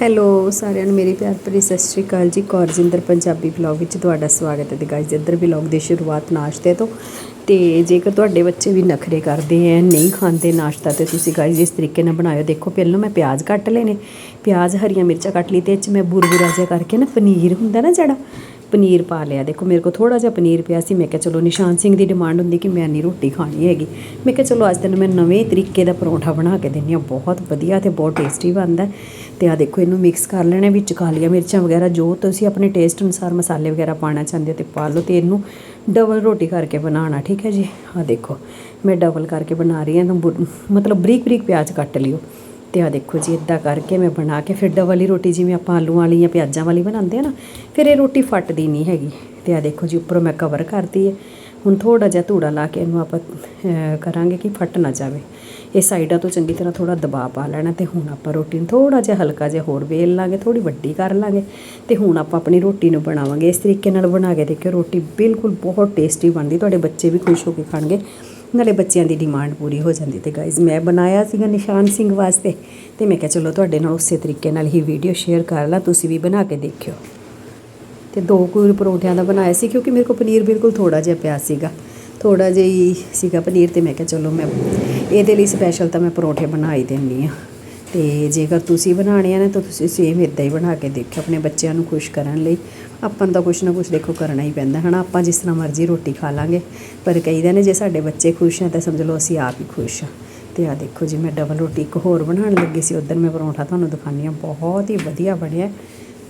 Hello, ਸਾਰਿਆਂ ਨੂੰ ਮੇਰੀ ਪਿਆਰ ਭਰੀ ਸਤਿ ਸ਼੍ਰੀ ਅਕਾਲ ਜੀ। ਕੌਰਜਿੰਦਰ ਪੰਜਾਬੀ ਵਲੌਗ ਵਿੱਚ ਤੁਹਾਡਾ ਸਵਾਗਤ ਹੈ ਤੇ ਗਾਇਜ਼ ਇੱਧਰ ਵਲੌਗ ਦੀ ਸ਼ੁਰੂਆਤ ਨਾਸ਼ਤੇ ਤੋਂ। ਤੇ ਜੇਕਰ ਤੁਹਾਡੇ ਬੱਚੇ ਵੀ ਨਖਰੇ ਕਰਦੇ ਐ, ਨਹੀਂ ਖਾਂਦੇ ਨਾਸ਼ਤਾ, ਤੇ ਤੁਸੀਂ ਗਾਇਜ਼ ਇਸ ਤਰੀਕੇ ਨਾਲ ਬਣਾਇਓ। ਦੇਖੋ, ਪਹਿਲਾਂ ਮੈਂ ਪਿਆਜ਼ ਕੱਟ ਲਏ ਪਿਆਜ਼, ਹਰੀਆਂ ਮਿਰਚਾਂ ਕੱਟ ਲਈ ਤੇ ਇਹ 'ਚ ਮੈਂ ਬੁਰਬੁਰਾ ਜਿਹਾ ਕਰਕੇ ਨਾ ਪਨੀਰ ਹੁੰਦਾ ਨਾ ਜਿਹੜਾ ਪਨੀਰ ਪਾ ਲਿਆ। ਦੇਖੋ, ਮੇਰੇ ਕੋਲ ਥੋੜਾ ਜਿਹਾ ਪਨੀਰ ਪਿਆ ਸੀ। ਮੈਂ ਕਿਹਾ, ਚਲੋ, ਨਿਸ਼ਾਨ ਸਿੰਘ ਦੀ ਡਿਮਾਂਡ ਹੁੰਦੀ ਕਿ ਮੈਂ ਨਹੀਂ ਰੋਟੀ ਖਾਣੀ ਹੈਗੀ। ਮੈਂ ਕਿਹਾ, ਚਲੋ, ਅੱਜ ਤੈਨੂੰ ਮੈਂ ਨਵੇਂ ਤਰੀਕੇ ਦਾ ਪਰੌਂਠਾ ਬਣਾ ਕੇ ਦਿੰਦੀ ਹਾਂ। ਬਹੁਤ ਵਧੀਆ ਤੇ ਬਹੁਤ ਟੇਸਟੀ ਬਣਦਾ ਹੈ। ਤੇ ਆ ਦੇਖੋ, ਇਹਨੂੰ ਮਿਕਸ ਕਰ ਲੈਣਾ ਵਿੱਚ ਕਾਲੀਆਂ ਮਿਰਚਾਂ ਵਗੈਰਾ, ਜੋ ਤੁਸੀਂ ਆਪਣੇ ਟੇਸਟ ਅਨੁਸਾਰ ਮਸਾਲੇ ਵਗੈਰਾ ਪਾਣਾ ਚਾਹੁੰਦੇ ਹੋ ਤੇ ਪਾ ਲਓ ਤੇ ਇਹਨੂੰ ਡਬਲ ਰੋਟੀ ਕਰਕੇ ਬਣਾਉਣਾ, ਠੀਕ ਹੈ ਜੀ? ਆ ਦੇਖੋ, ਮੈਂ ਡਬਲ ਕਰਕੇ ਬਣਾ ਰਹੀ ਹਾਂ। ਇਹਨੂੰ ਬੁ- ਮਤਲਬ ਬਰੀਕ ਬਰੀਕ ਪਿਆਜ਼ ਕੱਟ ਲਿਓ। ਤੇ ਆ ਦੇਖੋ ਜੀ ਇਦਾਂ ਕਰਕੇ ਮੈਂ ਬਣਾ ਕੇ ਫਿਰ ਡਬਲ ਹੀ ਰੋਟੀ, ਜਿਵੇਂ ਆਪਾਂ ਆਲੂਆਂ ਵਾਲੀ ਜਾਂ ਪਿਆਜ਼ਾਂ ਵਾਲੀ ਬਣਾਉਂਦੇ ਆ ਨਾ, ਫਿਰ ਇਹ ਰੋਟੀ ਫਟਦੀ ਨਹੀਂ ਹੈਗੀ। ਤੇ ਆ ਦੇਖੋ ਜੀ, ਉੱਪਰੋਂ ਮੈਂ ਕਵਰ ਕਰਤੀ ਹੈ। ਹੁਣ ਥੋੜਾ ਜਿਹਾ ਧੂੜਾ ਲਾ ਕੇ ਇਹਨੂੰ ਆਪਾਂ ਕਰਾਂਗੇ ਕਿ ਫਟ ਨਾ ਜਾਵੇ। ਇਹ ਸਾਈਡਾਂ ਤੋਂ ਚੰਗੀ ਤਰ੍ਹਾਂ ਥੋੜਾ ਦਬਾਅ ਪਾ ਲੈਣਾ ਤੇ ਹੁਣ ਆਪਾਂ ਰੋਟੀ ਨੂੰ ਥੋੜਾ ਜਿਹਾ ਹਲਕਾ ਜਿਹਾ ਹੋਰ ਵੇਲ ਲਾਂਗੇ ਥੋੜੀ ਵੱਡੀ ਕਰ ਲਾਂਗੇ। ਤੇ ਹੁਣ ਆਪਾਂ ਆਪਣੀ ਰੋਟੀ ਨੂੰ ਬਣਾਵਾਂਗੇ। ਇਸ ਤਰੀਕੇ ਨਾਲ ਬਣਾ ਕੇ ਦੇਖਿਓ, ਰੋਟੀ ਬਿਲਕੁਲ ਬਹੁਤ ਟੇਸਟੀ ਬਣਦੀ, ਤੁਹਾਡੇ ਬੱਚੇ ਵੀ ਖੁਸ਼ ਹੋ ਕੇ ਖਾਣਗੇ। ਨਾਲੇ ਬੱਚਿਆਂ ਦੀ ਡਿਮਾਂਡ ਪੂਰੀ ਹੋ ਜਾਂਦੀ ਤੇ ਗਾਇਜ਼ ਮੈਂ ਬਣਾਇਆ ਸੀਗਾ ਨਿਸ਼ਾਨ ਸਿੰਘ ਵਾਸਤੇ ਤੇ ਮੈਂ ਕਿਹਾ ਚਲੋ ਤੁਹਾਡੇ ਨਾਲ ਉਸੇ ਤਰੀਕੇ ਨਾਲ ਹੀ ਵੀਡੀਓ ਸ਼ੇਅਰ ਕਰ ਲਾਂ, ਤੁਸੀਂ ਵੀ ਬਣਾ ਕੇ ਦੇਖਿਓ। ਤੇ ਦੋ ਕੁ ਪਰੌਂਠਿਆਂ ਦਾ ਬਣਾਇਆ ਸੀ ਕਿਉਂਕਿ ਮੇਰੇ ਕੋਲ ਪਨੀਰ ਬਿਲਕੁਲ ਥੋੜਾ ਜਿਹਾ ਪਿਆ ਸੀਗਾ ਥੋੜਾ ਜਿਹਾ ਹੀ ਸੀਗਾ ਪਨੀਰ ਤੇ ਮੈਂ ਕਿਹਾ ਚਲੋ ਮੈਂ ਇਹਦੇ ਲਈ ਸਪੈਸ਼ਲ ਤਾਂ ਮੈਂ ਪਰੌਂਠੇ ਬਣਾ ਹੀ ਦਿੰਨੀ ਆ ਤੇ ਜੇਕਰ ਤੁਸੀਂ ਬਣਾਣੇ ਆ ਨਾ ਤਾਂ ਤੁਸੀਂ ਸੇਮ ਇਦਾਂ ਹੀ ਬਣਾ ਕੇ ਦੇਖਿਓ, ਆਪਣੇ ਬੱਚਿਆਂ ਨੂੰ ਖੁਸ਼ ਕਰਨ ਲਈ। ਆਪਾਂ ਨੂੰ ਤਾਂ ਕੁਛ ਨਾ ਕੁਛ ਦੇਖੋ ਕਰਨਾ ਹੀ ਪੈਂਦਾ, ਹਨਾ? ਆਪਾਂ ਜਿਸ ਤਰ੍ਹਾਂ ਮਰਜ਼ੀ ਰੋਟੀ ਖਾ ਲਾਂਗੇ, ਪਰ ਕਹੀਦਾ ਨੇ ਜੇ ਸਾਡੇ ਬੱਚੇ ਖੁਸ਼ ਆ ਤਾਂ ਸਮਝ ਲਓ ਅਸੀਂ ਆਪ ਹੀ ਖੁਸ਼ ਆ। ਤੇ ਆ ਦੇਖੋ ਜੀ, ਮੈਂ ਡਬਲ ਰੋਟੀ ਇੱਕ ਹੋਰ ਬਣਾਉਣ ਲੱਗੀ ਸੀ, ਉਧਰ ਮੈਂ ਪਰੌਂਠਾ ਤੁਹਾਨੂੰ ਦਿਖਾਉਂਦੀ ਹਾਂ, ਬਹੁਤ ਹੀ ਵਧੀਆ ਬਣਿਆ,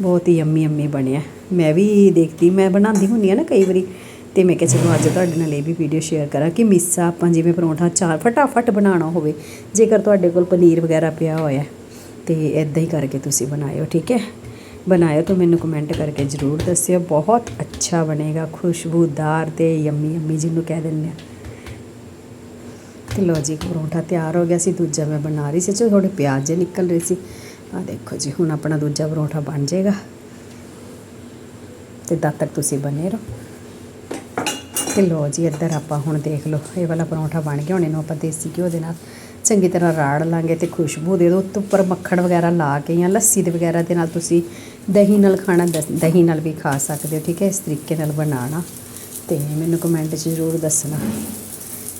ਬਹੁਤ ਹੀ ਯੰਮੀ ਯੰਮੀ ਬਣਿਆ। ਮੈਂ ਵੀ ਦੇਖਦੀ, ਮੈਂ ਬਣਾਉਂਦੀ ਹੁੰਦੀ ਆ ਨਾ ਕਈ ਵਾਰੀ, ਤੇ ਮੈਂ ਕਿਹਾ ਚਲੋ ਅੱਜ ਤੁਹਾਡੇ ਨਾਲ ਇਹ ਵੀ ਵੀਡੀਓ ਸ਼ੇਅਰ ਕਰਾਂ ਕਿ ਮਿੱਸਾ ਆਪਾਂ ਜਿਵੇਂ ਪਰੌਂਠਾ ਚਾਰ ਫਟਾਫਟ ਬਣਾਉਣਾ ਹੋਵੇ, ਜੇਕਰ ਤੁਹਾਡੇ ਕੋਲ ਪਨੀਰ ਵਗੈਰਾ ਪਿਆ ਹੋਇਆ, ਤੇ ਇਦਾਂ ਹੀ ਕਰਕੇ ਤੁਸੀਂ ਬਣਾਇਓ, ਠੀਕ ਹੈ? ਬਣਾਇਓ ਤਾਂ ਮੈਨੂੰ ਕਮੈਂਟ ਕਰਕੇ ਜ਼ਰੂਰ ਦੱਸਿਓ। ਬਹੁਤ ਅੱਛਾ ਬਣੇਗਾ, ਖੁਸ਼ਬੂਦਾਰ ਤੇ ਯੰਮੀ ਯੰਮੀ ਜਿਹਨੂੰ ਕਹਿ ਦਿੰਦੇ ਆ। ਤੇ ਲੋ ਜੀ, ਪਰੌਂਠਾ ਤਿਆਰ ਹੋ ਗਿਆ ਸੀ, ਦੂਜਾ ਮੈਂ ਬਣਾ ਰਹੀ ਸੀ ਚੋ ਥੋੜੇ ਪਿਆਜ਼ ਜਿਹੇ ਨਿਕਲ ਰਹੇ ਸੀ। ਆ ਦੇਖੋ ਜੀ, ਹੁਣ ਆਪਣਾ ਦੂਜਾ ਪਰੌਂਠਾ ਬਣ ਜਾਏਗਾ। ਤੇ ਤਦ ਤੱਕ ਤੁਸੀਂ ਬਨੇ ਰਹੋ। ਤੇ ਲੋ ਜੀ, ਇੱਧਰ ਆਪਾਂ ਹੁਣ ਦੇਖ ਲਓ, ਇਹ ਵਾਲਾ ਪਰੌਂਠਾ ਬਣ ਗਿਆ, ਹੁਣ ਇਹਨੂੰ ਆਪਾਂ ਦੇਸੀ ਘਿਓ ਦੇ ਨਾਲ ਚੰਗੀ ਤਰ੍ਹਾਂ ਰਾੜ ਲਾਂਗੇ ਤੇ ਖੁਸ਼ਬੂ ਦੇ ਦਿਓ। ਉੱਤੇ ਉੱਪਰ ਮੱਖਣ ਵਗੈਰਾ ਲਾ ਕੇ ਜਾਂ ਲੱਸੀ ਦੇ ਵਗੈਰਾ ਦੇ ਨਾਲ ਤੁਸੀਂ ਦਹੀਂ ਨਾਲ ਖਾਣਾ ਦਸ- ਦਹੀਂ ਨਾਲ ਵੀ ਖਾ ਸਕਦੇ ਹੋ, ਠੀਕ ਹੈ? ਇਸ ਤਰੀਕੇ ਨਾਲ ਬਣਾਉਣਾ। ਤੇ ਮੈਨੂੰ ਕਮੈਂਟ 'ਚ ਜ਼ਰੂਰ ਦੱਸਣਾ।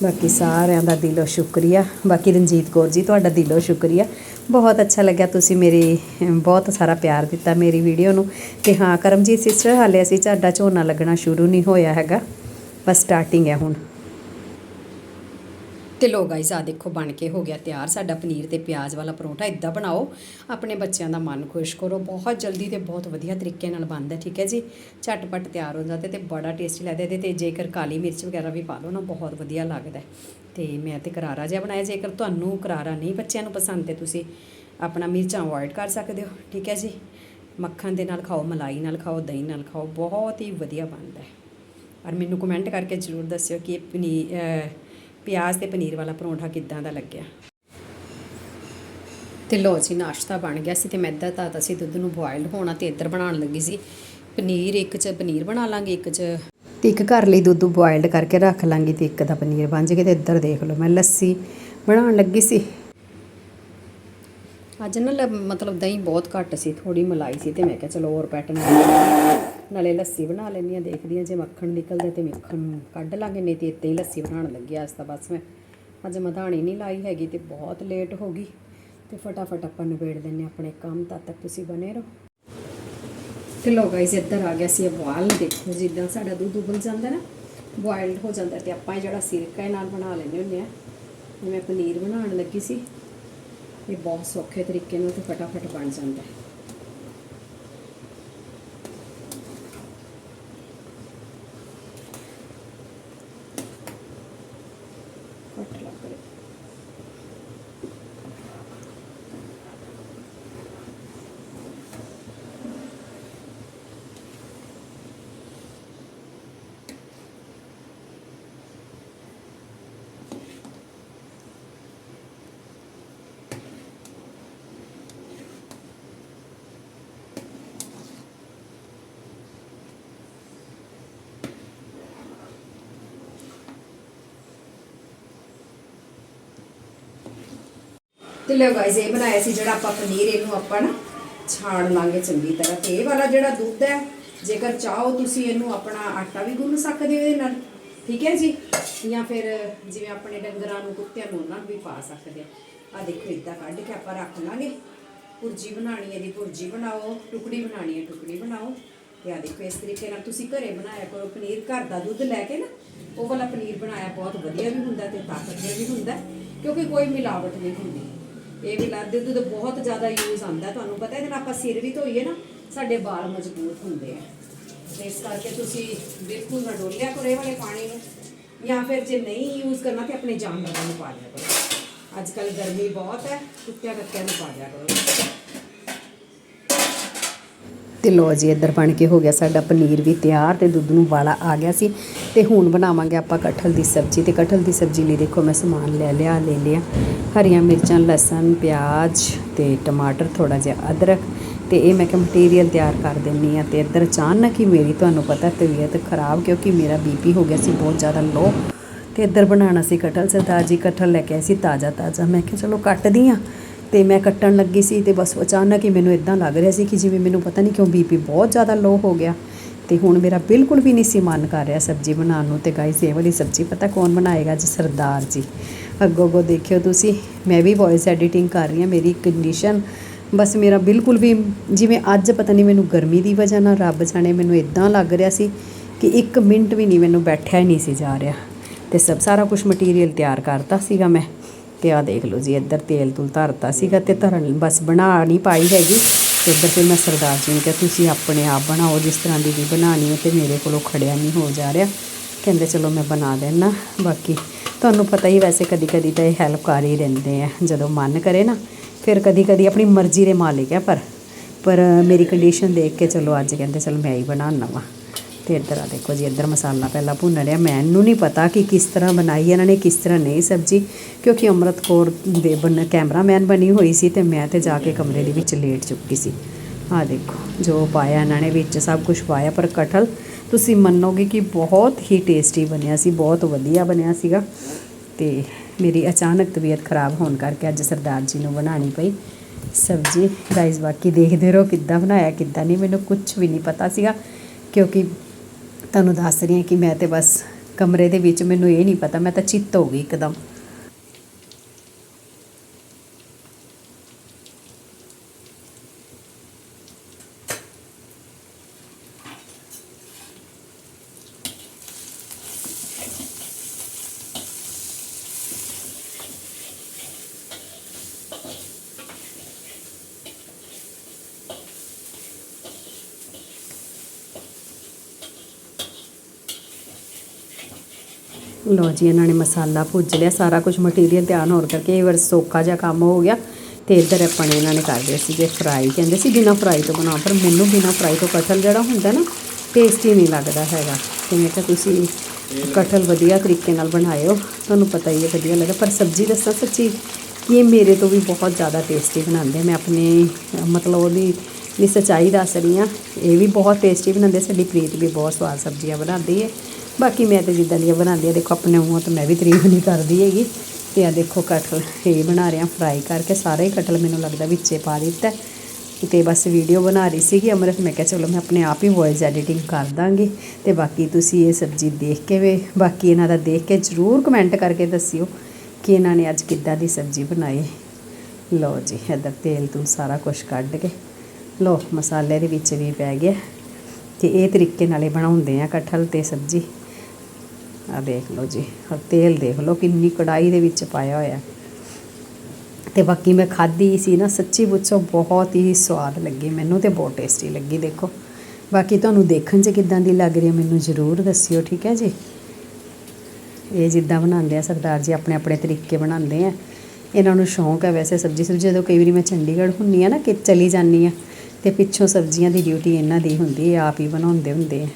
ਬਾਕੀ ਸਾਰਿਆਂ ਦਾ ਦਿਲੋਂ ਸ਼ੁਕਰੀਆ। ਬਾਕੀ ਰਣਜੀਤ ਕੌਰ ਜੀ, ਤੁਹਾਡਾ ਦਿਲੋਂ ਸ਼ੁਕਰੀਆ। ਬਹੁਤ ਅੱਛਾ ਲੱਗਿਆ ਤੁਸੀਂ ਮੇਰੀ, ਬਹੁਤ ਸਾਰਾ ਪਿਆਰ ਦਿੱਤਾ ਮੇਰੀ ਵੀਡੀਓ ਨੂੰ। ਤੇ ਹਾਂ, ਕਰਮਜੀਤ ਸਿਸਟਰ ਹਾਲੇ ਅਸੀਂ ਝਾਡਾ ਝੋਨਾ ਲੱਗਣਾ ਸ਼ੁਰੂ ਨਹੀਂ ਹੋਇਆ ਹੈਗਾ। ਬਸ ਸਟਾਰਟਿੰਗ ਹੈ ਹੁਣ। ਤੇ ਲੋ ਗਾਇਸ ਆ ਦੇਖੋ ਬਣ ਕੇ ਹੋ ਗਿਆ ਤਿਆਰ। ਸਾਡਾ ਪਨੀਰ ਤੇ ਪਿਆਜ਼ ਵਾਲਾ ਪਰੌਂਠਾ ਇਦਾਂ ਬਣਾਓ। ਆਪਣੇ ਬੱਚਿਆਂ ਦਾ ਮਨ ਖੁਸ਼ ਕਰੋ। ਬਹੁਤ ਜਲਦੀ ਤੇ ਬਹੁਤ ਵਧੀਆ ਤਰੀਕੇ ਨਾਲ ਬਣਦਾ, ਠੀਕ ਹੈ ਜੀ? ਝਟਪਟ ਤਿਆਰ ਹੋ ਜਾਂਦਾ ਤੇ ਬੜਾ ਟੇਸਟੀ ਲੱਗਦਾ। ਇਹਦੇ ਤੇ ਜੇਕਰ ਕਾਲੀ ਮਿਰਚ ਵਗੈਰਾ ਵੀ ਪਾ ਲਓ ਨਾ, ਬਹੁਤ ਵਧੀਆ ਲੱਗਦਾ। ਹੈ। ਤੇ ਮੈਂ ਤੇ ਕਰਾਰਾ ਜਿਹਾ ਬਣਾਇਆ। ਜੇਕਰ ਤੁਹਾਨੂੰ ਕਰਾਰਾ ਨਹੀਂ ਬੱਚਿਆਂ ਨੂੰ ਪਸੰਦ ਤੇ ਤੁਸੀਂ ਆਪਣਾ ਮਿਰਚਾਂ ਅਵੋਇਡ ਕਰ ਸਕਦੇ ਹੋ, ਠੀਕ ਹੈ ਜੀ? ਮੱਖਣ ਦੇ ਨਾਲ ਖਾਓ, ਮਲਾਈ ਨਾਲ ਖਾਓ, ਦਹੀਂ ਨਾਲ ਖਾਓ। ਬਹੁਤ ਹੀ ਵਧੀਆ ਬਣਦਾ ਹੈ। ਔਰ ਮੈਨੂੰ ਕਮੈਂਟ ਕਰਕੇ ਜ਼ਰੂਰ ਦੱਸਿਓ ਕਿ ਇਹ ਪਨੀਰ ਪਿਆਜ਼ ਤੇ ਪਨੀਰ ਵਾਲਾ ਪਰੌਂਠਾ ਕਿੱਦਾਂ ਦਾ ਲੱਗਿਆ? ਤੇ ਲੋ ਜੀ, ਨਾਸ਼ਤਾ ਬਣ ਗਿਆ ਸੀ ਤੇ ਮੈਂ ਇੱਧਰ ਤਾਂ ਅਸੀਂ ਦੁੱਧ ਨੂੰ ਬੋਇਲ ਹੋਣਾ ਤੇ ਇੱਧਰ ਬਣਾਉਣ ਲੱਗੀ ਸੀ। ਪਨੀਰ ਇੱਕ ਚ ਪਨੀਰ ਬਣਾ ਲਾਂਗੇ, ਇੱਕ ਚ ਤੇ ਇੱਕ ਘਰ ਲਈ ਦੁੱਧ ਬੋਇਲਡ ਕਰਕੇ ਰੱਖ ਲਾਂਗੀ ਤੇ ਇੱਕ ਦਾ ਪਨੀਰ ਬਣ ਜਾਏਗਾ ਤੇ ਇੱਧਰ ਦੇਖ ਲਓ, ਮੈਂ ਲੱਸੀ ਬਣਾਉਣ ਲੱਗੀ ਸੀ। ਅੱਜ ਨਾ ਲ- ਮਤਲਬ ਦਹੀਂ ਬਹੁਤ ਘੱਟ ਸੀ ਥੋੜੀ ਮਲਾਈ ਸੀ ਤੇ ਮੈਂ ਕਿਹਾ ਚਲੋ ਹੋਰ ਪੈਟਰਨ ਨਾਲੇ ਲੱਸੀ ਬਣਾ ਲੈਂਦੀ ਆ ਦੇਖਦੀ ਆ ਜੇ ਮੱਖਣ ਨਿਕਲਦਾ ਤੇ ਮੱਖਣ ਕੱਢ ਲਾਂਗੇ, ਨਹੀਂ ਤੇ ਇੱਦਾਂ ਹੀ ਲੱਸੀ ਬਣਾਉਣ ਲੱਗੀ ਅੱਜ ਤਾਂ ਬਸ ਮੈਂ ਅੱਜ ਮਧਾਣੀ ਨਹੀਂ ਲਾਈ ਹੈਗੀ ਤੇ ਬਹੁਤ ਲੇਟ ਹੋ ਗਈ ਤੇ ਫਟਾਫਟ ਆਪਾਂ ਨਿਬੇੜ ਦਿੰਨੇ ਆਪਣੇ ਕੰਮ, ਤਦ ਤੱਕ ਤੁਸੀਂ ਬਨੇ ਰਹੋ। ਤੇ ਲੋ ਗਾਇਸ ਇੱਧਰ ਆ ਗਿਆ ਸੀ ਉਬਾਲ ਦੇਖੋ ਜਿੱਦਾਂ ਸਾਡਾ ਦੁੱਧ ਉਬਲ ਜਾਂਦਾ ਨਾ ਬੋਇਲਡ ਹੋ ਜਾਂਦਾ ਤੇ ਆਪਾਂ ਇਹ ਜਿਹੜਾ ਸਿਰਕਾ ਇਹ ਨਾਲ ਬਣਾ ਲੈਂਦੇ ਹੁੰਦੇ ਆ ਜਿਵੇਂ ਪਨੀਰ ਬਣਾਉਣ ਲੱਗੀ ਸੀ। ਇਹ ਬਹੁਤ ਸੌਖੇ ਤਰੀਕੇ ਨਾਲ ਤੇ ਫਟਾਫਟ ਬਣ ਜਾਂਦਾ ਹੈ ਕੱਟ ਲੱਗ ਰਿਹਾ ਤੇ ਲਓ ਗਾਇਸ ਇਹ ਬਣਾਇਆ ਸੀ ਜਿਹੜਾ ਆਪਾਂ ਪਨੀਰ, ਇਹਨੂੰ ਆਪਾਂ ਨਾ ਛਾਣ ਲਾਂਗੇ ਚੰਗੀ ਤਰ੍ਹਾਂ। ਤੇ ਇਹ ਵਾਲਾ ਜਿਹੜਾ ਦੁੱਧ ਹੈ, ਜੇਕਰ ਚਾਹੋ ਤੁਸੀਂ ਇਹਨੂੰ ਆਪਣਾ ਆਟਾ ਵੀ ਗੁੰਨ ਸਕਦੇ ਹੋ ਇਹਦੇ ਨਾਲ। ਠੀਕ ਹੈ ਜੀ? ਜਾਂ ਫਿਰ ਜਿਵੇਂ ਆਪਣੇ ਡੰਗਰਾਂ ਨੂੰ ਕੁੱਤਿਆਂ ਨੂੰ ਉਹਨਾਂ ਨੂੰ ਵੀ ਪਾ ਸਕਦੇ ਆ। ਆਹ ਦੇਖੋ, ਇਦਾਂ ਕੱਢ ਕੇ ਆਪਾਂ ਰੱਖ ਲਾਂਗੇ। ਭੁਰਜੀ ਬਣਾਣੀ ਹੈ ਦੀ ਭੁਰਜੀ ਬਣਾਓ, ਟੁਕੜੀ ਬਣਾਣੀ ਹੈ, ਟੁਕੜੀ ਬਣਾਓ। ਤੇ ਆ ਦੇਖੋ, ਇਸ ਤਰੀਕੇ ਨਾਲ ਤੁਸੀਂ ਘਰੇ ਬਣਾਇਆ ਕਰੋ ਪਨੀਰ। ਘਰ ਦਾ ਦੁੱਧ ਲੈ ਕੇ ਨਾ, ਉਹ ਵਾਲਾ ਪਨੀਰ ਬਣਾਇਆ ਬਹੁਤ ਵਧੀਆ ਵੀ ਹੁੰਦਾ ਤੇ ਤਾਕਤਵਰ ਵੀ ਹੁੰਦਾ, ਕਿਉਂਕਿ ਕੋਈ ਮਿਲਾਵਟ ਨਹੀਂ ਹੁੰਦੀ। ਇਹ ਵੀ ਲਾ ਦੁੱਧ ਦਾ ਬਹੁਤ ਜ਼ਿਆਦਾ ਯੂਜ਼ ਆਉਂਦਾ ਤੁਹਾਨੂੰ ਪਤਾ, ਇਹਦੇ ਨਾਲ ਆਪਾਂ ਸਿਰ ਵੀ ਧੋਈਏ ਨਾ, ਸਾਡੇ ਵਾਲ ਮਜ਼ਬੂਤ ਹੁੰਦੇ ਆ। ਤੇ ਇਸ ਕਰਕੇ ਤੁਸੀਂ ਬਿਲਕੁਲ ਨਾ ਡੋਲਿਆ ਕਰੋ ਇਹ ਵਾਲੇ ਪਾਣੀ ਨੂੰ, ਜਾਂ ਫਿਰ ਜੇ ਨਹੀਂ ਯੂਜ਼ ਕਰਨਾ ਤੇ ਆਪਣੇ ਜਾਨਵਰਾਂ ਨੂੰ ਪਾ ਦਿਆ ਕਰੋ। ਅੱਜ ਕੱਲ ਗਰਮੀ ਬਹੁਤ ਹੈ ਕੁੱਤਿਆਂ ਕੱਤਿਆਂ ਨੂੰ ਪਾ ਦਿਆ ਕਰੋ। ਤੇ ਲੋ ਜੀ, ਇੱਧਰ ਬਣ ਕੇ ਹੋ ਗਿਆ ਸਾਡਾ ਪਨੀਰ ਵੀ ਤਿਆਰ ਤੇ ਦੁੱਧ ਨੂੰ ਵਾਲਾ ਆ ਗਿਆ ਸੀ। ਤੇ ਹੁਣ ਬਣਾਵਾਂਗੇ ਆਪਾਂ ਕਟਹਲ ਦੀ ਸਬਜ਼ੀ ਤੇ ਕਟਹਲ ਦੀ ਸਬਜ਼ੀ ਲਈ ਦੇਖੋ ਮੈਂ ਸਮਾਨ ਲੈ ਲਿਆ ਲੈ ਲਿਆ। ਹਰੀਆਂ ਮਿਰਚਾਂ, ਲਸਣ, ਪਿਆਜ਼ ਤੇ ਟਮਾਟਰ ਥੋੜਾ ਜਿਹਾ ਅਦਰਕ ਤੇ ਇਹ ਮੈਂ ਕਿ ਮਟੀਰੀਅਲ ਤਿਆਰ ਕਰ ਦਿੰਨੀ ਆ ਤੇ ਇੱਧਰ ਅਚਾਨਕ ਹੀ ਮੇਰੀ ਤੁਹਾਨੂੰ ਪਤਾ ਤਬੀਅਤ ਖਰਾਬ ਕਿਉਂਕਿ ਮੇਰਾ ਬੀਪੀ ਹੋ ਗਿਆ ਸੀ ਬਹੁਤ ਜ਼ਿਆਦਾ ਲੋ ਤੇ ਇੱਧਰ ਬਣਾਉਣਾ ਸੀ ਕਟਹਲ ਸਰਦਾਰ ਜੀ ਕਟਹਲ ਲੈ ਕੇ ਆਏ ਸੀ ਤਾਜ਼ਾ ਤਾਜ਼ਾ ਮੈਂ ਕਿਹਾ ਚਲੋ ਕੱਟਦੀ ਆ। ਤੇ ਮੈਂ ਕੱਟਣ ਲੱਗੀ ਸੀ ਤੇ ਬਸ ਅਚਾਨਕ ਹੀ ਮੈਨੂੰ ਇਦਾਂ ਲੱਗ ਰਿਹਾ ਸੀ ਕਿ ਜਿਵੇਂ ਮੈਨੂੰ ਪਤਾ ਨਹੀਂ ਕਿਉਂ ਬੀਪੀ ਬਹੁਤ ਜ਼ਿਆਦਾ ਲੋ ਹੋ ਗਿਆ। ਤੇ ਹੁਣ ਮੇਰਾ ਬਿਲਕੁਲ ਵੀ ਨਹੀਂ ਸੀ ਮਨ ਕਰ ਰਿਹਾ ਸਬਜ਼ੀ ਬਣਾਉਣ ਨੂੰ। ਤੇ ਗਾਇਸ ਇਹ ਵਾਲੀ ਸਬਜ਼ੀ ਪਤਾ ਕੌਣ ਬਣਾਏਗਾ ਜੀ? ਸਰਦਾਰ ਜੀ। ਅੱਗੋਂ ਅੱਗੋਂ ਦੇਖਿਓ ਤੁਸੀਂ, ਮੈਂ ਵੀ ਵੌਇਸ ਐਡੀਟਿੰਗ ਕਰ ਰਹੀ ਹਾਂ, ਮੇਰੀ ਕੰਡੀਸ਼ਨ ਬਸ ਮੇਰਾ ਬਿਲਕੁਲ ਵੀ ਜਿਵੇਂ ਅੱਜ ਪਤਾ ਨਹੀਂ ਮੈਨੂੰ ਗਰਮੀ ਦੀ ਵਜ੍ਹਾ ਨਾਲ ਰੱਬ ਜਾਣੇ ਮੈਨੂੰ ਇਦਾਂ ਲੱਗ ਰਿਹਾ ਸੀ ਕਿ 1 ਮਿੰਟ ਵੀ ਨਹੀਂ ਮੈਨੂੰ ਬੈਠਿਆ ਹੀ ਨਹੀਂ ਸੀ ਜਾ ਰਿਹਾ। ਤੇ ਸਭ ਸਾਰਾ ਕੁਝ ਮਟੀਰੀਅਲ ਤਿਆਰ ਕਰਤਾ ਸੀਗਾ ਮੈਂ। ਤੇ ਆ, ਦੇਖ ਲਓ ਜੀ, ਇੱਧਰ ਤੇਲ ਤੁਲ ਧਰਤਾ ਸੀਗਾ ਤੇ ਧਰਨ ਬਸ ਬਣਾ ਨਹੀਂ ਪਾਈ ਹੈਗੀ। ਤੇ ਇੱਧਰ ਫਿਰ ਮੈਂ ਸਰਦਾਰ ਜੀ ਨੂੰ ਕਿਹਾ, ਤੁਸੀਂ ਆਪਣੇ ਆਪ ਬਣਾਓ, ਜਿਸ ਤਰ੍ਹਾਂ ਦੀ ਵੀ ਬਣਾਣੀ ਹੈ ਤੇ ਮੇਰੇ ਕੋਲੋਂ ਖੜਿਆ ਨਹੀਂ ਹੋ ਜਾ ਰਿਹਾ। ਕਹਿੰਦੇ, ਚਲੋ ਮੈਂ ਬਣਾ ਦੇਣਾ ਬਾਕੀ ਤੁਹਾਨੂੰ ਪਤਾ ਹੀ ਵੈਸੇ ਕਦੀ ਕਦੀ ਤਾਂ ਇਹ ਹੈਲਪ ਕਰ ਹੀ ਰਹਿੰਦੇ ਆ, ਜਦੋਂ ਮਨ ਕਰੇ ਨਾ। ਫਿਰ ਕਦੀ ਕਦੀ ਆਪਣੀ ਮਰਜ਼ੀ ਦੇ ਮਾਲਿਕ ਆ ਪਰ ਪਰ ਮੇਰੀ ਕੰਡੀਸ਼ਨ ਦੇਖ ਕੇ ਚਲੋ ਅੱਜ ਕਹਿੰਦੇ, ਚਲ ਮੈਂ ਹੀ ਬਣਾਉਣਾ ਵਾ। ਤੇ ਇੱਧਰ ਆ ਦੇਖੋ ਜੀ, ਇੱਧਰ ਮਸਾਲਾ ਪਹਿਲਾਂ ਭੁੰਨ ਰਿਹਾ ਮੈਨੂੰ ਨਹੀਂ ਪਤਾ ਕਿ ਕਿਸ ਤਰ੍ਹਾਂ ਬਣਾਈ, ਇਹਨਾਂ ਨੇ ਕਿਸ ਤਰ੍ਹਾਂ ਨਹੀਂ ਸਬਜ਼ੀ, ਕਿਉਂਕਿ ਅੰਮ੍ਰਿਤ ਕੌਰ ਦੇ ਬਣ, ਕੈਮਰਾਮੈਨ ਬਣੀ ਹੋਈ ਸੀ ਤੇ ਮੈਂ ਤੇ ਜਾ ਕੇ ਕਮਰੇ ਦੇ ਵਿੱਚ ਲੇਟ ਚੁੱਕੀ ਸੀ। ਆ ਦੇਖੋ, ਜੋ ਪਾਇਆ ਇਹਨਾਂ ਨੇ, ਵਿੱਚ ਸਭ ਕੁਝ ਪਾਇਆ, ਪਰ ਕਟਹਲ ਤੁਸੀਂ ਮੰਨੋਗੇ ਕਿ ਬਹੁਤ ਹੀ ਟੇਸਟੀ ਬਣਿਆ ਸੀ, ਬਹੁਤ ਵਧੀਆ ਬਣਿਆ ਸੀਗਾ। ਤੇ ਮੇਰੀ ਅਚਾਨਕ ਤਬੀਅਤ ਖਰਾਬ ਹੋਣ ਕਰਕੇ ਅੱਜ ਸਰਦਾਰ ਜੀ ਨੂੰ ਬਣਾਉਣੀ ਪਈ ਸਬਜ਼ੀ। ਗਾਇਸ ਬਾਕੀ ਦੇਖਦੇ ਰਹੋ ਕਿੱਦਾਂ ਬਣਾਇਆ, ਕਿੱਦਾਂ ਨਹੀਂ, ਮੈਨੂੰ ਕੁਝ ਵੀ ਨਹੀਂ ਪਤਾ ਸੀਗਾ, ਕਿਉਂਕਿ ਤੁਹਾਨੂੰ ਦੱਸ ਰਹੀ ਹਾਂ ਕਿ ਮੈਂ ਤੇ ਬਸ ਕਮਰੇ ਦੇ ਵਿੱਚ, ਮੈਨੂੰ ਇਹ ਨਹੀਂ ਪਤਾ, ਮੈਂ ਤਾਂ ਚਿੱਤ ਹੋ ਗਈ ਇੱਕਦਮ। ਲੋ ਜੀ, ਇਹਨਾਂ ਨੇ ਮਸਾਲਾ ਭੁੱਜ ਲਿਆ, ਸਾਰਾ ਕੁਝ ਮਟੀਰੀਅਲ ਤਿਆਰ ਹੋਣ ਕਰਕੇ ਇਹ ਵਾਰ ਸੌਖਾ ਜਿਹਾ ਕੰਮ ਹੋ ਗਿਆ ਤੇ ਇੱਧਰ ਆਪਾਂ ਨੇ ਇਹਨਾਂ ਨੇ ਕਰਦੇ ਲਿਆ ਸੀ ਜੇ ਫਰਾਈ ਕਹਿੰਦੇ ਸੀ, ਬਿਨਾ ਫਰਾਈ ਤੋਂ ਬਣਾਓ, ਪਰ ਮੈਨੂੰ ਬਿਨਾ ਫਰਾਈ ਤੋਂ ਕਟਹਲ ਜਿਹੜਾ ਹੁੰਦਾ ਨਾ ਟੇਸਟੀ ਨਹੀਂ ਲੱਗਦਾ ਹੈਗਾ। ਤੇ ਮੈਂ ਕਿਹਾ ਤੁਸੀਂ ਕਟਹਲ ਵਧੀਆ ਤਰੀਕੇ ਨਾਲ ਬਣਾਇਓ, ਤੁਹਾਨੂੰ ਪਤਾ ਹੀ ਹੈ ਵਧੀਆ ਲੱਗਾ ਪਰ ਸਬਜ਼ੀ ਦੱਸਾਂ ਸੱਚੀ ਕਿ ਇਹ ਮੇਰੇ ਤੋਂ ਵੀ ਬਹੁਤ ਜ਼ਿਆਦਾ ਟੇਸਟੀ ਬਣਾਉਂਦੇ ਮੈਂ ਆਪਣੇ, ਮਤਲਬ ਉਹਦੀ ਇਹ ਸੱਚਾਈ ਦੱਸ ਰਹੀ ਹਾਂ, ਇਹ ਵੀ ਬਹੁਤ ਟੇਸਟੀ ਬਣਾਉਂਦੇ ਸਾਡੀ ਪ੍ਰੀਤ ਵੀ ਬਹੁਤ ਸਵਾਦ ਸਬਜ਼ੀਆਂ ਬਣਾਉਂਦੀ ਹੈ। ਬਾਕੀ ਮੈਂ ਤੇ ਜਿੱਦਾਂ ਦੀਆਂ ਬਣਾਉਂਦੀ ਆ ਦੇਖੋ ਆਪਣੇ ਮੂੰਹੋਂ ਤੋਂ ਮੈਂ ਵੀ ਤਾਰੀਫ ਨਹੀਂ ਕਰਦੀ ਹੈਗੀ। ਤੇ ਆ ਦੇਖੋ ਕਟਹਲ ਇਹ ਬਣਾ ਰਿਹਾ ਫਰਾਈ ਕਰਕੇ ਸਾਰੇ ਹੀ ਕਟਲ ਮੈਨੂੰ ਲੱਗਦਾ ਵਿੱਚੇ ਪਾ ਦਿੱਤਾ ਤੇ ਬਸ ਵੀਡੀਓ ਬਣਾ ਰਹੀ ਸੀਗੀ ਅਮਰਤ, ਮੈਂ ਕਿਹਾ ਚਲੋ ਮੈਂ ਆਪਣੇ ਆਪ ਹੀ ਵੌਇਸ ਐਡੀਟਿੰਗ ਕਰ ਦਾਂਗੀ। ਤੇ ਬਾਕੀ ਤੁਸੀਂ ਇਹ ਸਬਜ਼ੀ ਦੇਖ ਕੇ ਵੇ, ਬਾਕੀ ਇਹਨਾਂ ਦਾ ਦੇਖ ਕੇ ਜਰੂਰ ਕਮੈਂਟ ਕਰਕੇ ਦੱਸਿਓ ਕਿ ਇਹਨਾਂ ਨੇ ਅੱਜ ਕਿੱਦਾਂ ਦੀ ਸਬਜ਼ੀ ਬਣਾਈ। ਲਓ ਜੀ, ਇੱਧਰ ਤੇਲ ਤੂੰ ਸਾਰਾ ਕੁਝ ਕੱਢ ਕੇ, ਲਓ ਮਸਾਲੇ ਦੇ ਵਿੱਚ ਵੀ ਪੈ ਗਿਆ। ਤੇ ਇਹ ਤਰੀਕੇ ਨਾਲ ਇਹ ਬਣਾਉਂਦੇ ਆ ਕਟਹਲ ਤੇ ਸਬਜ਼ੀ। ਆ ਦੇਖ ਲਓ ਜੀ ਔਰ ਤੇਲ ਦੇਖ ਲਓ, ਕਿੰਨੀ ਕੜਾਈ ਦੇ ਵਿੱਚ ਪਾਇਆ ਹੋਇਆ। ਤੇ ਬਾਕੀ ਮੈਂ ਖਾਧੀ ਸੀ ਨਾ, ਸੱਚੀ ਪੁੱਛੋ, ਬਹੁਤ ਹੀ ਸਵਾਦ ਲੱਗੀ ਮੈਨੂੰ ਤੇ ਬਹੁਤ ਟੇਸਟੀ ਲੱਗੀ, ਦੇਖੋ। ਬਾਕੀ ਤੁਹਾਨੂੰ ਦੇਖਣ 'ਚ ਕਿੱਦਾਂ ਦੀ ਲੱਗ ਰਹੀ ਹੈ ਮੈਨੂੰ ਜ਼ਰੂਰ ਦੱਸਿਓ, ਠੀਕ ਹੈ ਜੀ? ਇਹ ਜਿੱਦਾਂ ਬਣਾਉਂਦੇ ਆ ਸਰਦਾਰ ਜੀ, ਆਪਣੇ ਆਪਣੇ ਤਰੀਕੇ ਬਣਾਉਂਦੇ ਆ। ਇਹਨਾਂ ਨੂੰ ਸ਼ੌਂਕ ਹੈ ਵੈਸੇ ਸਬਜ਼ੀ ਸੁਬਜ਼ੀ, ਜਦੋਂ ਕਈ ਵਾਰੀ ਮੈਂ ਚੰਡੀਗੜ੍ਹ ਹੁੰਨੀ ਆ ਨਾ, ਕਿ ਚਲੀ ਜਾਂਦੀ ਆ, ਤੇ ਪਿੱਛੋਂ ਸਬਜ਼ੀਆਂ ਦੀ ਡਿਊਟੀ ਇਹਨਾਂ ਦੀ ਹੁੰਦੀ ਹੈ ਆਪ ਹੀ ਬਣਾਉਂਦੇ ਹੁੰਦੇ ਆ।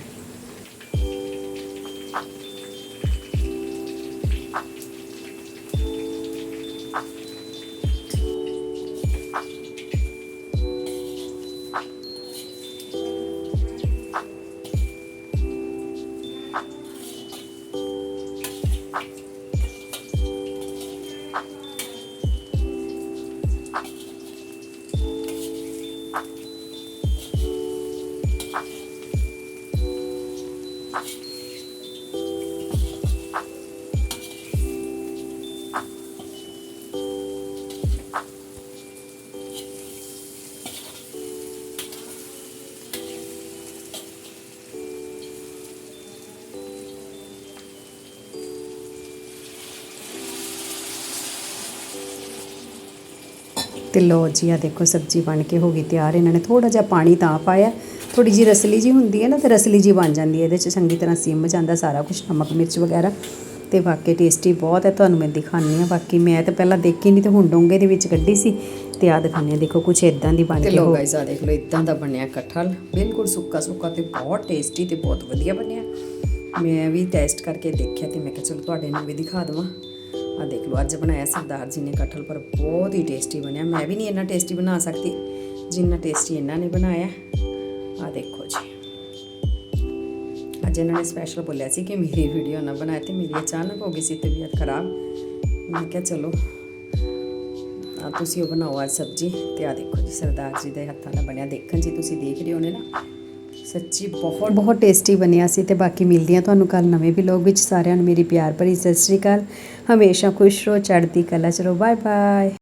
ਤੇ ਲੋ ਜੀ ਆ ਦੇਖੋ ਸਬਜ਼ੀ ਬਣ ਕੇ ਹੋ ਗਈ ਤਿਆਰ। ਇਹਨਾਂ ਨੇ ਥੋੜਾ ਜਿਹਾ ਪਾਣੀ ਤਾਂ ਪਾਇਆ। ਥੋੜੀ ਜੀ ਰਸਲੀ ਜੀ ਹੁੰਦੀ ਹੈ ਨਾ ਤੇ ਰਸਲੀ ਜੀ ਬਣ ਜਾਂਦੀ ਹੈ। ਇਹਦੇ ਚ ਚੰਗੀ ਤਰ੍ਹਾਂ ਸਿਮ ਜਾਂਦਾ ਸਾਰਾ ਕੁਝ ਨਮਕ ਮਿਰਚ ਵਗੈਰਾ। ਤੇ ਵਾਕਈ ਟੇਸਟੀ ਬਹੁਤ ਹੈ ਤੁਹਾਨੂੰ ਮੈਂ ਦਿਖਾਉਂਦੀ ਆ ਬਾਕੀ ਮੈਂ ਤਾਂ ਪਹਿਲਾਂ ਦੇਖੀ ਨਹੀਂ ਤੇ ਹੁਣ ਡੋਂਗੇ ਦੇ ਵਿੱਚ ਕੱਢੀ ਸੀ। ਤੇ ਆ ਦਿਖਾਉਂਦੀ ਹਾਂ ਦੇਖੋ ਕੁਝ ਇਦਾਂ ਦੀ ਬਣ ਕੇ ਲੋ ਗਾਇਸ ਆ ਦੇਖ ਲਓ ਇਦਾਂ ਦਾ ਬਣਿਆ ਕਟਹਲ ਬਿਲਕੁਲ ਸੁੱਕਾ ਸੁੱਕਾ ਤੇ ਬਹੁਤ ਟੇਸਟੀ ਤੇ ਬਹੁਤ ਵਧੀਆ ਬਣਿਆ। ਮੈਂ ਵੀ ਟੈਸਟ ਕਰਕੇ ਦੇਖਿਆ ਤੇ ਮੈਂ ਕਿਹਾ ਚਲੋ ਤੁਹਾਡੇ ਨੂੰ ਵੀ ਦਿਖਾ ਦਵਾਂ। ਆ ਦੇਖ ਲਓ, ਅੱਜ ਬਣਾਇਆ ਸਰਦਾਰ ਜੀ ਨੇ ਕਟਹਲ ਪਰ ਬਹੁਤ ਹੀ ਟੇਸਟੀ ਬਣਿਆ। ਮੈਂ ਵੀ ਨਹੀਂ ਇੰਨਾ ਟੇਸਟੀ ਬਣਾ ਸਕਦੀ, ਜਿੰਨਾ ਟੇਸਟੀ ਇਹਨਾਂ ਨੇ ਬਣਾਇਆ। ਆ ਦੇਖੋ ਜੀ। ਅੱਜ ਇਹਨਾਂ ਨੇ ਸਪੈਸ਼ਲ ਬੋਲਿਆ ਸੀ ਕਿ ਮੇਰੀ ਵੀਡੀਓ ਨਾ ਬਣਾਏ ਤੇ ਮੇਰੀ ਅਚਾਨਕ ਹੋ ਗਈ ਸੀ ਤਬੀਅਤ ਖਰਾਬ। ਮੈਂ ਕਿਹਾ ਚਲੋ, ਆ ਤੁਸੀਂ ਉਹ ਬਣਾਓ ਅੱਜ ਸਬਜੀ ਤੇ ਆ ਦੇਖੋ ਜੀ, ਸਰਦਾਰ ਜੀ ਦੇ ਹੱਥਾਂ ਦਾ ਬਣਿਆ। ਦੇਖਣ ਜੀ ਤੁਸੀਂ ਦੇਖ ਰਹੇ ਹੋਣੇ ਨਾ ਸੱਚੀ ਬਹੁਤ ਬਹੁਤ ਟੇਸਟੀ ਬਣਿਆ ਸੀ ਤੇ ਬਾਕੀ ਮਿਲਦੀ ਆ ਤੁਹਾਨੂੰ ਕੱਲ ਨਵੇਂ ਵਲੌਗ ਵਿੱਚ ਸਾਰਿਆਂ ਨੂੰ ਮੇਰੀ ਪਿਆਰ ਭਰੀ ਸਤਿ ਸ਼੍ਰੀ ਅਕਾਲ। ਹਮੇਸ਼ਾ ਖੁਸ਼ ਰਹੋ, ਚੜ੍ਹਦੀ ਕਲਾ ਚ ਰਹੋ। Bye bye